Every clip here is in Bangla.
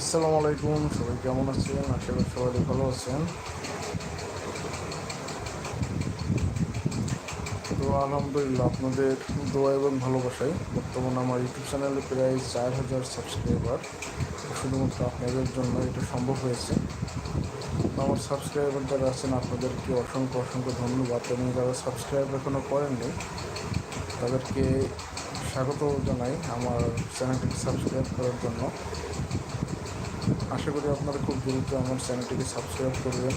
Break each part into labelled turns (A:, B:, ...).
A: আসসালামু আলাইকুম, সবাই কেমন আছেন? আশা করি সবাই ভালো আছেন। তো আলহামদুলিল্লাহ, আপনাদের দোয়া এবং ভালোবাসায় বর্তমানে আমার ইউটিউব চ্যানেলে প্রায় চার হাজার সাবস্ক্রাইবার। শুধুমাত্র আপনাদের জন্য এটা সম্ভব হয়েছে। আমার সাবস্ক্রাইবার যারা আছেন, আপনাদেরকে অসংখ্য অসংখ্য ধন্যবাদ। এবং যারা সাবস্ক্রাইব এখনও করেননি, তাদেরকে স্বাগত জানাই আমার চ্যানেলটিকে সাবস্ক্রাইব করার জন্য। আশা করি আপনারা খুব দ্রুত আমার চ্যানেলটিকে সাবস্ক্রাইব করবেন।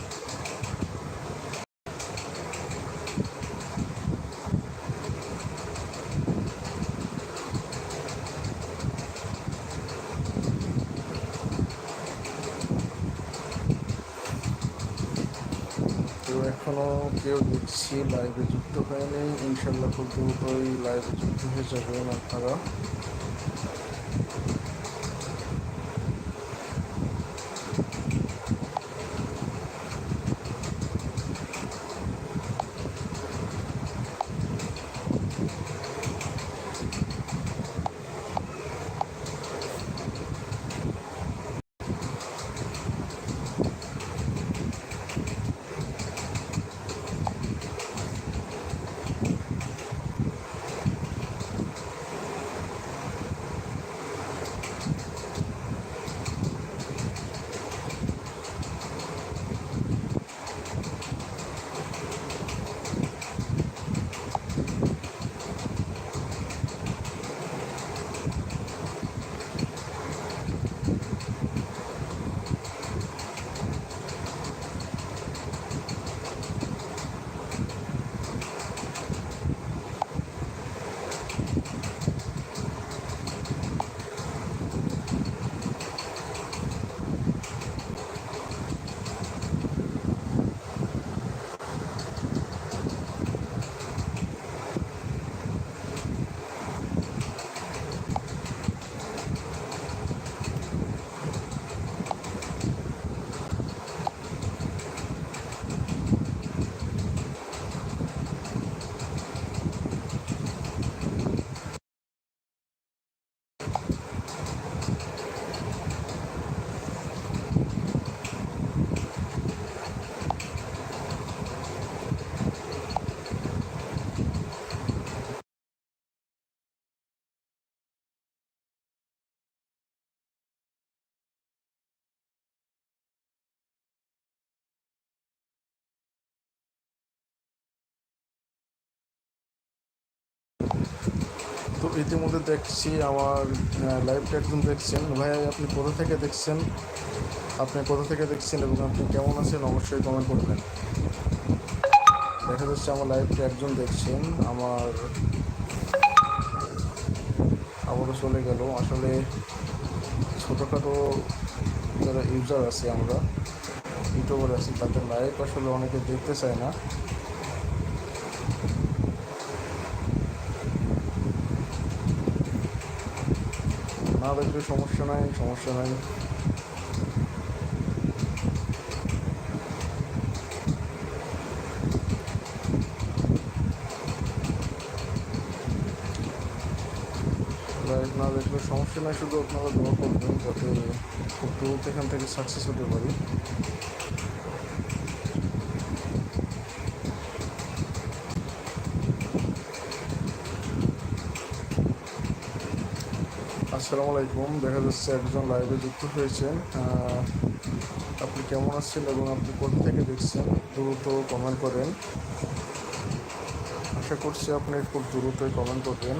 A: এখনও কেউ দেখছি লাইভে যুক্ত হয়নি। ইনশাল্লাহ খুব দ্রুতই লাইভে যুক্ত হয়ে যাবেন আপনারা। তো ইতিমধ্যে দেখছি আমার লাইভটা একদম দেখছেন। ভাই, আপনি কোথা থেকে দেখছেন? আপনি কোথা থেকে দেখছেন এবং আপনি কেমন আছেন? অবশ্যই কমেন্ট করবেন। দেখা যাচ্ছে আমার লাইভটা একজন দেখছেন। আমার আবারও চলে গেল। আসলে ছোটোখাটো যারা ইউজার আছে আমরা ইউটিউবার আছি, তাদের লাইভ আসলে অনেকে দেখতে চায় না। না দেখলে সমস্যা নাই সমস্যা নাই। না দেখলে সমস্যা নাই, শুধু আপনারা দোয়া করবেন যাতে খুব এখান থেকে সাকসেস হতে পারি। আসসালামু আলাইকুম। দেখা যাচ্ছে একজন লাইভে যুক্ত হয়েছেন। আপনি কেমন আছেন এবং আপনি কোথা থেকে দেখছেন? দ্রুত কমেন্ট করেন। আশা করছি আপনি খুব দ্রুতই কমেন্ট করবেন।